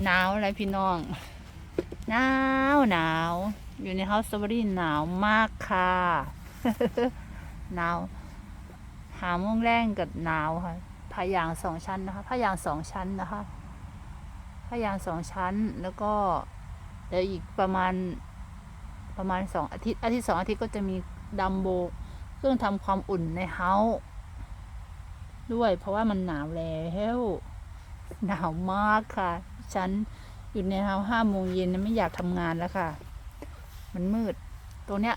หนาวอะไรพี่น้องหนาวหนาวอยู่ในเฮาส์สตรอเบอรี่หนาวมากค่ะหนาวหาโมงแรงกับหนาวค่ะผ้ายางสองชั้นนะคะผ้ายางสองชั้นนะคะผ้ายางสองชั้นแล้วก็เดี๋ยวอีกประมาณประมาณสองอาทิตย์อาทิตย์สองอาทิตย์ก็จะมีดัมโบเครื่องทำความอุ่นในเฮาส์ด้วยเพราะว่ามันหนาวแล้วหนาวมากค่ะ ฉันอยู่ในเฮาห้าโมงเย็นไม่อยากทำงานแล้วค่ะ มันมืด ตัวเนี้ย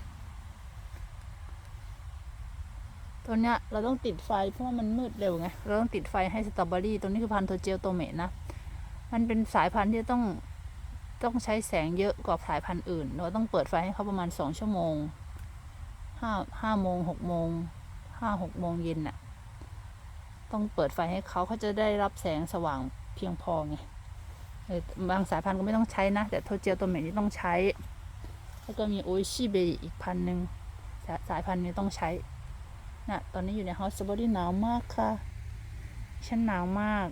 ตัวเนี้ยเราต้องติดไฟเพราะว่ามันมืดเร็วไง เราต้องติดไฟให้สตรอเบอรี่ ตัวนี้คือพันธุ์โทเจลโตเมะนะ มันเป็นสายพันธุ์ที่ต้องต้องใช้แสงเยอะกว่าสายพันธุ์อื่น เราต้องเปิดไฟให้เขาประมาณสองชั่วโมงห้าห้าโมงหกโมงห้าหกโมงเย็นน่ะ ต้องเปิดไฟให้เขาเขาจะได้รับแสงสว่างเพียงพอไง บางสายพันธุ์ก็ไม่ต้องใช้นะ แต่โทเจียวตัวเหม็นนี่ต้องใช้ แล้วก็มีโอชิเบอีกพันหนึ่งสาสายพันธุ์นี้ต้องใช้น่ะตอนนี้อยู่ในเฮาส์สตรอเบอรี่หนาวมากค่ะ ฉันหนาวมาก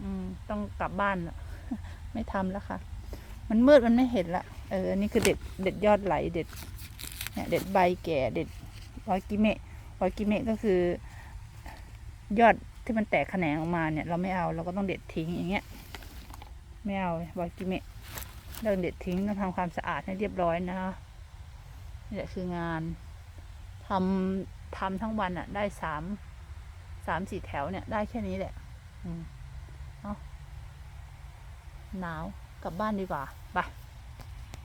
อืม ต้องกลับบ้านละไม่ทำแล้วค่ะ มันมืดมันไม่เห็นละ เออนนี้คือเด็ด เด็ดยอดไหล เด็ด เนี่ย เด็ดใบแก่ เด็ดวากิเมะวากิเมะก็คือ ยอดที่มันแตกแขนงออกมาเนี่ย เราไม่เอา เราก็ต้องเด็ดทิ้งอย่างเงี้ย ไม่เอาวากิเมะเราเด็ดทิ้งต้องทำความสะอาดให้เรียบร้อยนะคะนี่แหละคืองานทำทำทั้งวันอะ่ะ ได้สามสามสี่แถวเนี่ย ได้แค่นี้แหละ อืม เอาหนาวกลับบ้านดีกว่าไป